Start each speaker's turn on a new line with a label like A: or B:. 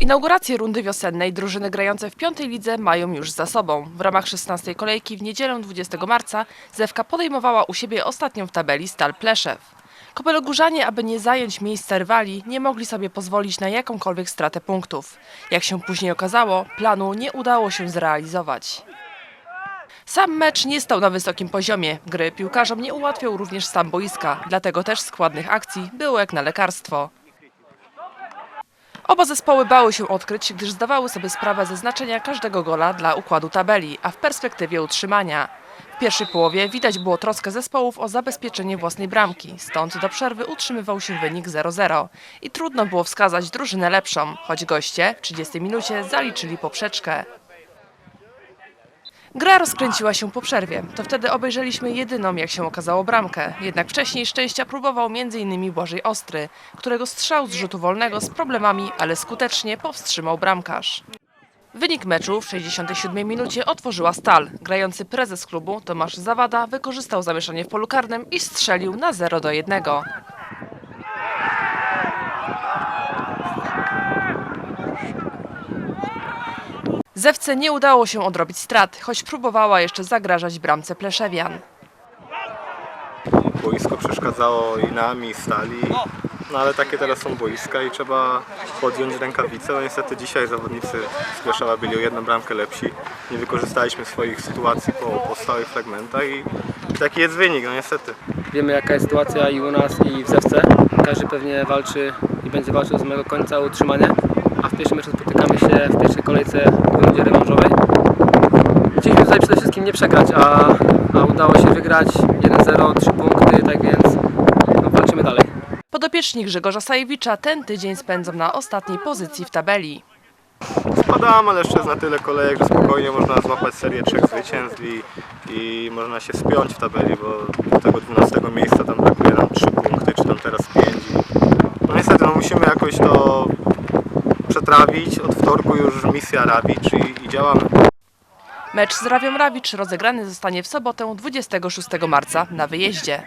A: Inaugurację rundy wiosennej drużyny grające w piątej lidze mają już za sobą. W ramach 16 kolejki w niedzielę 20 marca Zewka podejmowała u siebie ostatnią w tabeli Stal Pleszew. Kopelogórzanie, aby nie zająć miejsca rywali, nie mogli sobie pozwolić na jakąkolwiek stratę punktów. Jak się później okazało, planu nie udało się zrealizować. Sam mecz nie stał na wysokim poziomie. Gry piłkarzom nie ułatwiał również stan boiska, dlatego też składnych akcji było jak na lekarstwo. Oba zespoły bały się odkryć, gdyż zdawały sobie sprawę ze znaczenia każdego gola dla układu tabeli, a w perspektywie utrzymania. W pierwszej połowie widać było troskę zespołów o zabezpieczenie własnej bramki, stąd do przerwy utrzymywał się wynik 0-0 i trudno było wskazać drużynę lepszą, choć goście w 30 minucie zaliczyli poprzeczkę. Gra rozkręciła się po przerwie. To wtedy obejrzeliśmy jedyną, jak się okazało, bramkę. Jednak wcześniej szczęścia próbował m.in. Błażej Ostry, którego strzał z rzutu wolnego z problemami, ale skutecznie powstrzymał bramkarz. Wynik meczu w 67 minucie otworzyła Stal. Grający prezes klubu Tomasz Zawada wykorzystał zamieszanie w polu karnym i strzelił na 0 do 1. Zewce nie udało się odrobić strat, choć próbowała jeszcze zagrażać bramce Pleszewian.
B: boisko przeszkadzało i nam, i stali. No ale takie teraz są boiska i trzeba podjąć rękawice. No niestety dzisiaj zawodnicy z Kleszowa byli o jedną bramkę lepsi. Nie wykorzystaliśmy swoich sytuacji po, po stałych fragmentach i taki jest wynik, no niestety.
C: Wiemy jaka jest sytuacja i u nas i w Zewce. Każdy pewnie walczy i będzie walczył do samego końca o utrzymanie. A w pierwszym meczu spotykamy się w pierwszej kolejce w rundzie rewanżowej. Chcieliśmy tutaj przede wszystkim nie przegrać, a, a udało się wygrać 1-0, 3 punkty, tak więc no, walczymy dalej.
A: Podopieczni Grzegorza Sajewicza ten tydzień spędzą na ostatniej pozycji w tabeli.
B: Spadamy, ale jeszcze jest na tyle kolejek, że spokojnie można złapać serię trzech zwycięstw i, i można się spiąć w tabeli, bo do tego 12 miejsca tam brakuje nam 3 punkty, czy tam teraz 5. No niestety no musimy jakoś to przetrawić. Od wtorku już misja Rawicz i, i działamy.
A: Mecz z Rawią Rawicz rozegrany zostanie w sobotę 26 marca na wyjeździe.